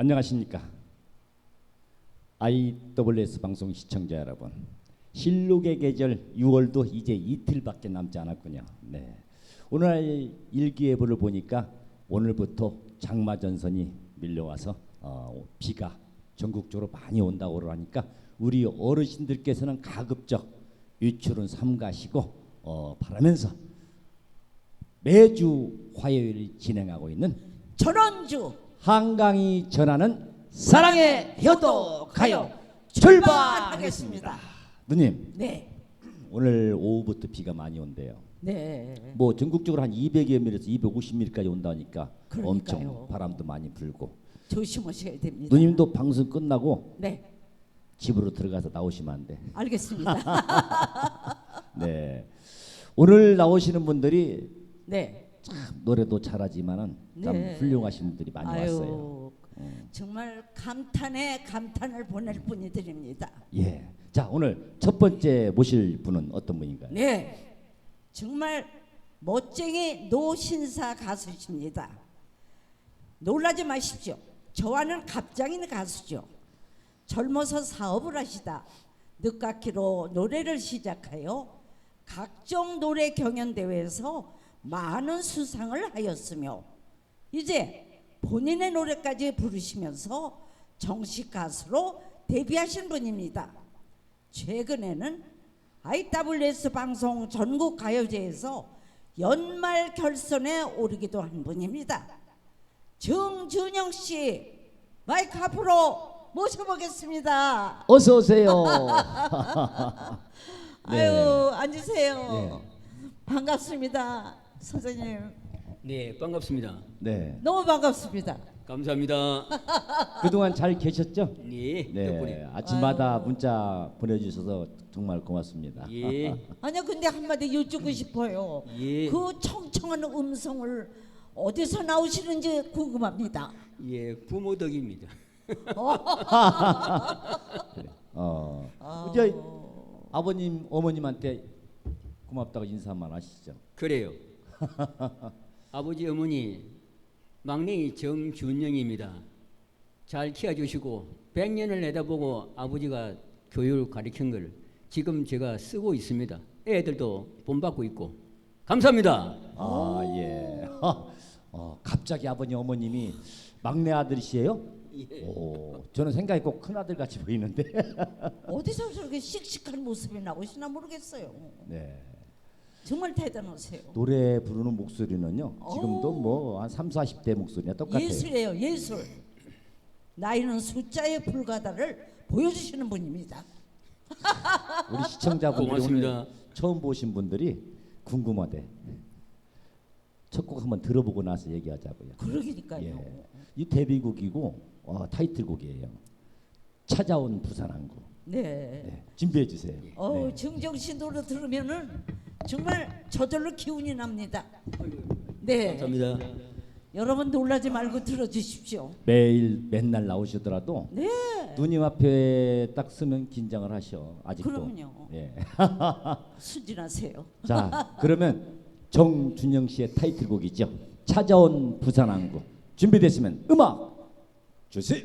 안녕하십니까. IWS 방송 시청자 여러분. 실록의 계절 6월도 이제 이틀밖에 남지 않았군요. 네. 오늘 일기예보를 보니까 오늘부터 장마 전선이 밀려와서 어, 비가 전국적으로 많이 온다고 그러니까 우리 어르신들께서는 가급적 외출은 삼가시고 어, 바라면서 매주 화요일 진행하고 있는 전원주 한강이 전하는 사랑의 효도 가요 출발하겠습니다. 누님 네. 오늘 오후부터 비가 많이 온대요. 네. 뭐 전국적으로 한 200여 밀에서 250밀까지 온다니까 그러니까요. 엄청 바람도 많이 불고 조심하셔야 됩니다. 누님도 방송 끝나고 네. 집으로 들어가서 나오시면 안 돼. 알겠습니다. 네. 오늘 나오시는 분들이 네. 참 노래도 잘하지만은 참 네. 훌륭하신 분들이 많이 왔어요. 아유. 정말 감탄에 감탄을 보낼 뿐이드립니다. 예. 자 오늘 첫 번째 모실 분은 어떤 분인가요? 네. 정말 멋쟁이 노신사 가수십니다. 놀라지 마십시오. 저와는 갑장인 가수죠. 젊어서 사업을 하시다 늦깎이로 노래를 시작하여 각종 노래 경연 대회에서 많은 수상을 하였으며 이제 본인의 노래까지 부르시면서 정식 가수로 데뷔하신 분입니다. 최근에는 IWS 방송 전국 가요제에서 연말 결선에 오르기도 한 분입니다. 정준영 씨 마이크 앞으로 모셔보겠습니다. 어서 오세요. 네. 아유 앉으세요. 반갑습니다, 선생님. 네, 반갑습니다. 네. 너무 반갑습니다. 감사합니다. 그동안 잘 계셨죠? 네, 네. 덕분에. 아침마다 아유. 문자 보내주셔서 정말 고맙습니다. 예, 아니요, 근데 한마디 여쭙고 싶어요. 예. 그 청청한 음성을 어디서 나오시는지 궁금합니다. 예, 부모 덕입니다. 어. 아. 이제 아버님 어머님한테 고맙다고 인사만 하시죠. 그래요. 아버지 어머니 막내이 정준영입니다. 잘 키워주시고 100년을 내다보고 아버지가 교육을 가르친 걸 지금 제가 쓰고 있습니다. 애들도 본받고 있고 감사합니다. 아 예. 어, 갑자기 아버님 어머님이 막내 아들이시에요? 예. 오, 저는 생각이 꼭 큰 아들 같이 보이는데. 어디서 저렇게 씩씩한 모습이 나오시나 모르겠어요. 네. 정말 대단하세요. 노래 부르는 목소리는요. 지금도 오. 뭐한 3, 40대 목소리와 똑같아요. 예술이에요, 예술. 나이는 숫자에 불과다를 보여주시는 분입니다. 우리 시청자분들이 고맙습니다. 오늘 처음 보신 분들이 궁금하대. 첫 곡 한번 들어보고 나서 얘기하자고요. 그러니까요. 예. 이 데뷔곡이고 어, 타이틀곡이에요. 찾아온 부산항구. 네. 네. 준비해 주세요. 네. 정정 씨 노래 들으면은 정말 저절로 기운이 납니다. 네. 감사합니다. 여러분 놀라지 말고 들어주십시오. 매일 맨날 나오시더라도 네. 누님 앞에 딱 서면 긴장을 하셔. 아직도. 그럼요. 예. 순진하세요. 자, 그러면 정준영 씨의 타이틀곡이죠. 찾아온 부산항구. 준비됐으면 음악 주세요.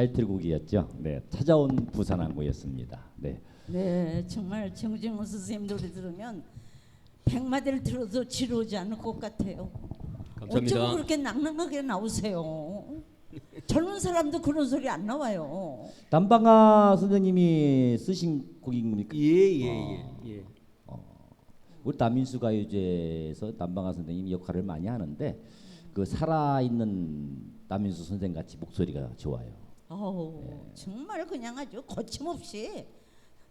타이틀곡이었죠. 네, 찾아온 부산항구였습니다. 네, 네, 정말 정진호 선생님 노래 들으면 백마디를 들어도 지루하지 않을 것 같아요. 감사합니다. 어쩜 그렇게 낭낭하게 나오세요? 젊은 사람도 그런 소리 안 나와요. 남방아 선생님이 쓰신 곡입니까? 예예예 예. 우리 남인수 가요제에서 남방아 선생님이 역할을 많이 하는데 그 살아 있는 남인수 선생 같이 목소리가 좋아요. 어우, 네. 정말 그냥 아주 거침없이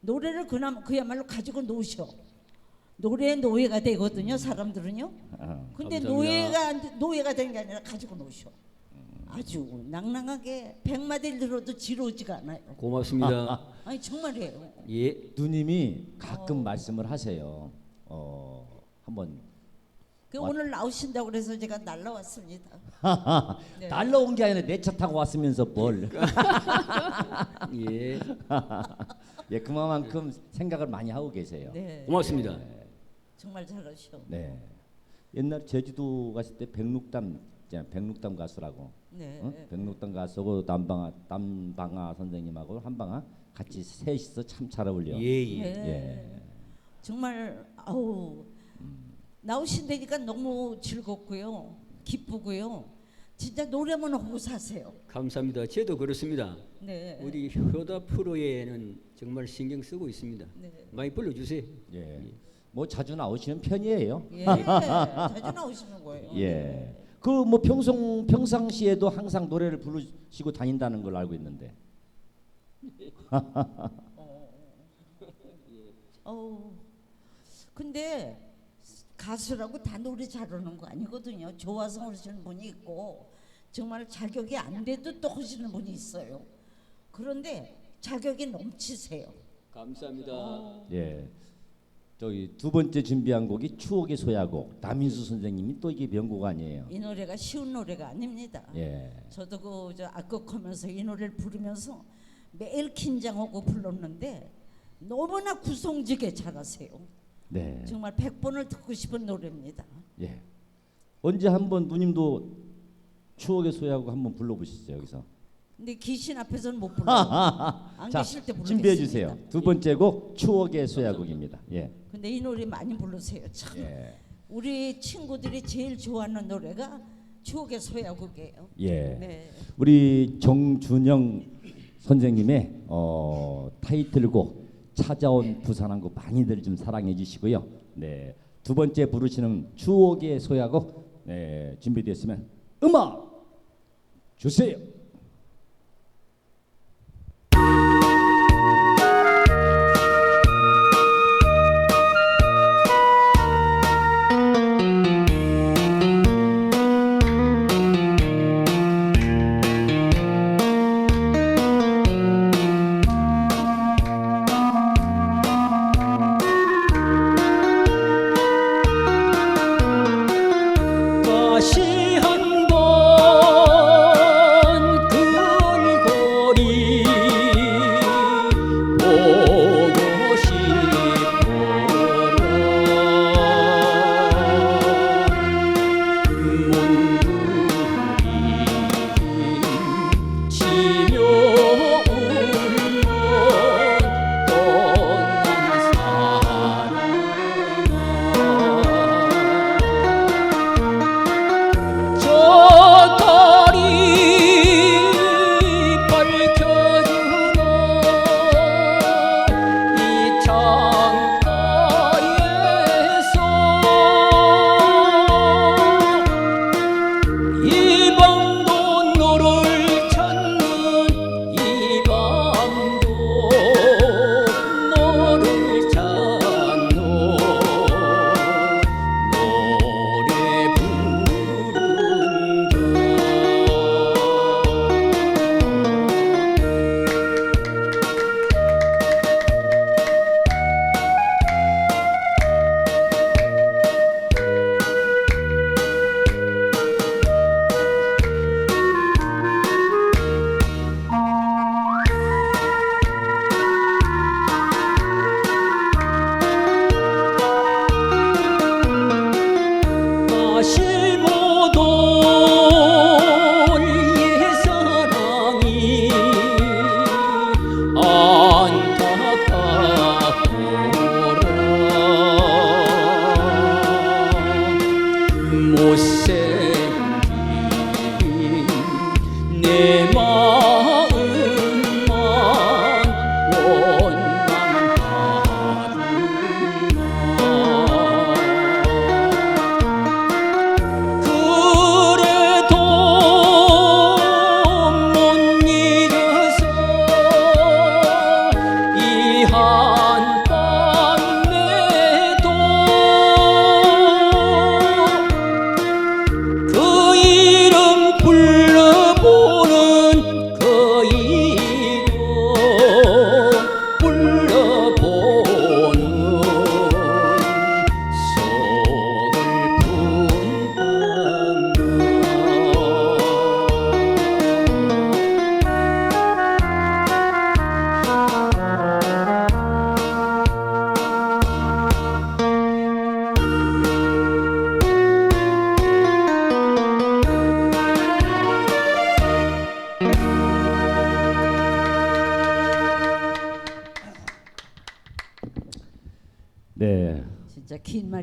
노래를 그나마 그야말로 가지고 노셔. 노래의 노예가 되거든요, 사람들은요. 어. 근데 감사합니다. 노예가 안- 노예가 되는 게 아니라 가지고 노셔. 아주 낭낭하게 백마디를 들어도 지루하지가 않아요. 고맙습니다. 아니 정말이에요. 예. 누님이 가끔 말씀을 하세요. 어, 한번 그 왔- 오늘 나오신다고 그래서 제가 날라왔습니다. 네. 날라온 게 아니라 내 차 타고 왔으면서 뭘? 예. 예, 그만큼 생각을 많이 하고 계세요. 네, 고맙습니다. 정말 잘하셔. 네. 옛날 제주도 갔을 때 백록담 있잖아요. 백록담 가수라고. 네, 어? 백록담 가수고 남방아 남방아 선생님하고 한방아 같이 셋이서 참 잘 어울려. 예 네. 예. 예. 정말 아우 나오신다니까 너무 즐겁고요, 기쁘고요. 진짜 노래만 하고 사세요. 감사합니다. 저도 그렇습니다. 네, 우리 효다 프로에는 정말 신경 쓰고 있습니다. 네. 많이 불러주세요. 예. 뭐 자주 나오시는 편이에요. 예, 자주 나오시는 거예요. 예. 그 뭐 평소 평상시에도 항상 노래를 부르시고 다닌다는 걸 알고 있는데. 어우, 근데 가수라고 다 노래 잘하는 거 아니거든요. 좋아서 하시는 분이 있고 정말 자격이 안 돼도 또 하시는 분이 있어요. 그런데 자격이 넘치세요. 감사합니다. 예. 저기 두 번째 준비한 곡이 추억의 소야곡 남인수 선생님이 또 이게 명곡 아니에요. 이 노래가 쉬운 노래가 아닙니다. 예. 저도 그저 악곡하면서 이 노래를 부르면서 매일 긴장하고 불렀는데 너무나 구성지게 잘하세요. 네. 정말 100번을 듣고 싶은 노래입니다. 예. 언제 한번 누님도 추억의 소야곡 한번 불러보시죠 여기서. 근데 귀신 앞에서는 못 불러요. 안자 계실 때 부르겠습니다. 준비해 주세요. 두 번째 곡 추억의 소야곡입니다. 예. 근데 이 노래 많이 부르세요. 참 예. 우리 친구들이 제일 좋아하는 노래가 추억의 소야곡이에요. 예. 네. 우리 정준영 선생님의 어, 타이틀곡 찾아온 부산항구 많이들 좀 사랑해 주시고요. 네. 두 번째 부르시는 추억의 소야곡 네, 준비됐으면 음악 주세요.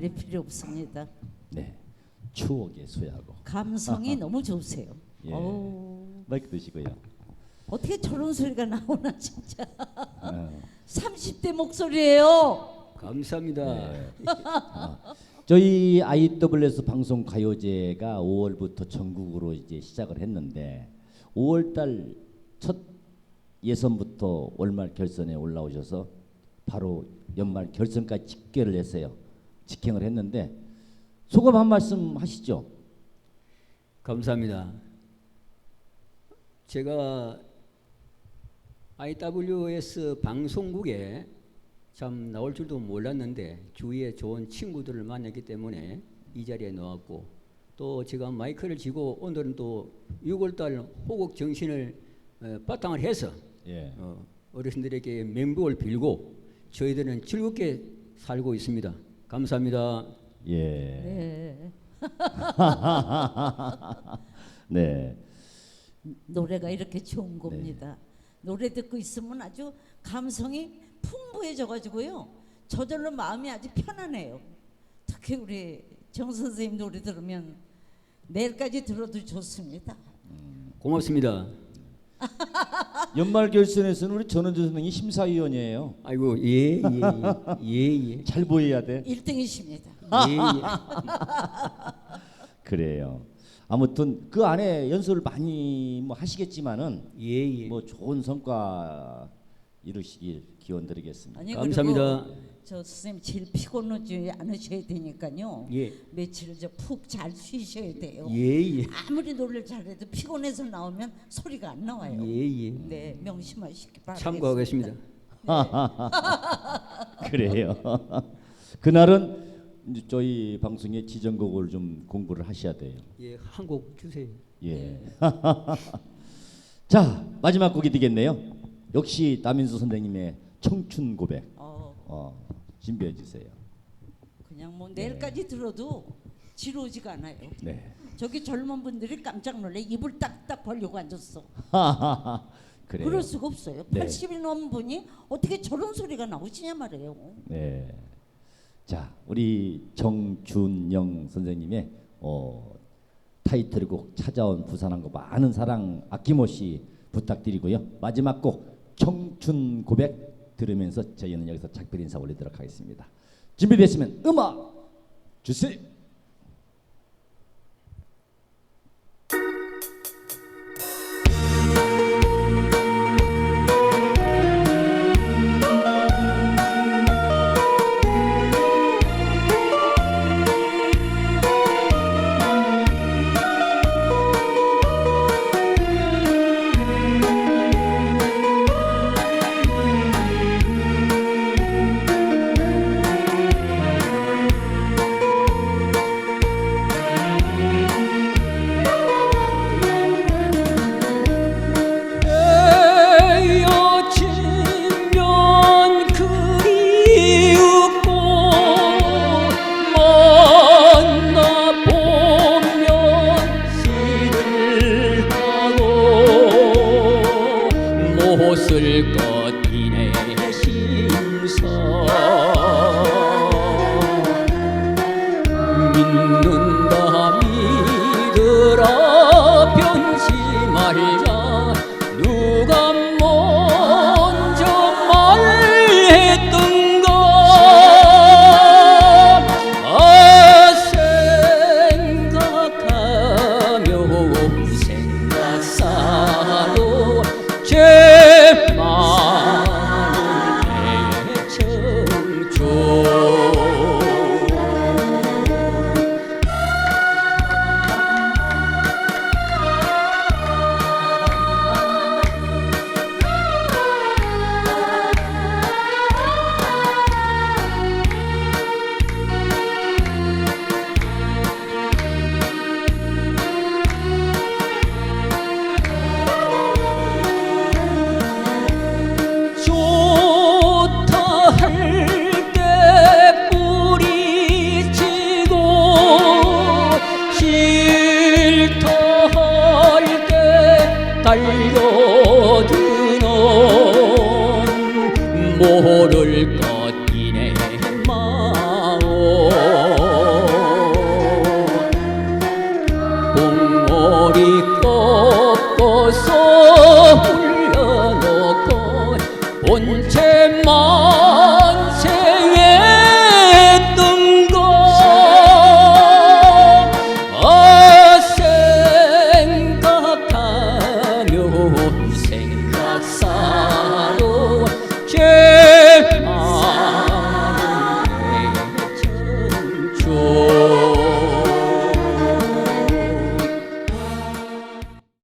말이 필요 없습니다. 네. 추억의 수야고 감성이 너무 좋으세요. 예. 어우, 마이크 드시고요. 어떻게 저런 소리가 나오나 진짜. 어. 30대 목소리예요. 감사합니다. 네. 어, 저희 IWS 방송 가요제가 5월부터 전국으로 이제 시작을 했는데 5월달 첫 예선부터 월말 결선에 올라오셔서 바로 연말 결선까지 집계를 했어요. 직행을 했는데 소감 한 말씀 하시죠. 감사합니다. 제가 IWS 방송국에 참 나올 줄도 몰랐는데 주위에 좋은 친구들을 만났기 때문에 이 자리에 나왔고 또 제가 마이크를 쥐고 오늘은 또 6월달 호국 정신을 어, 바탕을 해서 예. 어, 어르신들에게 멘붕을 빌고 저희들은 즐겁게 살고 있습니다. 감사합니다. 예. 네. 네. 노래가 이렇게 좋은 겁니다. 노래 듣고 있으면 아주 감성이 풍부해져 가지고요. 저절로 마음이 아주 편안해요. 특히 우리 정 선생님 노래 들으면 내일까지 들어도 좋습니다. 고맙습니다. 연말 결선에서는 우리 전원주 선생이 심사위원이에요. 아이고 예예예 예, 예. 잘 보여야 돼. 1등이십니다. 예, 예. 그래요. 아무튼 그 안에 연설을 많이 뭐 하시겠지만은 예, 예. 뭐 좋은 성과 이루시길 기원드리겠습니다. 아니 감사합니다. 저 선생님 제일 피곤하지 않으셔야 되니까요. 예. 며칠 저 푹 잘 쉬셔야 돼요. 예, 예. 아무리 노래를 잘해도 피곤해서 나오면 소리가 안 나와요. 예, 예. 네, 명심하시기 바랍니다. 참고하겠습니다. 그래요. 그날은 이제 저희 방송의 지정곡을 좀 공부를 하셔야 돼요. 예, 한 곡 주세요. 예. 자 마지막 곡이 되겠네요. 역시 남인수 선생님의 청춘 고백 어, 어, 준비해 주세요. 그냥 뭐 내일까지 들어도 지루지가 않아요. 네. 저기 젊은 분들이 깜짝 놀래 입을 딱딱 벌리고 앉았어. 그래요. 그럴 수가 없어요. 네. 80이 넘은 분이 어떻게 저런 소리가 나오시냐 말이에요. 네. 자, 우리 정준영 선생님의 어, 타이틀곡 찾아온 부산항구 많은 사랑 아낌없이 부탁드리고요. 마지막 곡 청춘 고백 들으면서 저희는 여기서 작별 인사 올리도록 하겠습니다. 준비됐으면 음악 주세요.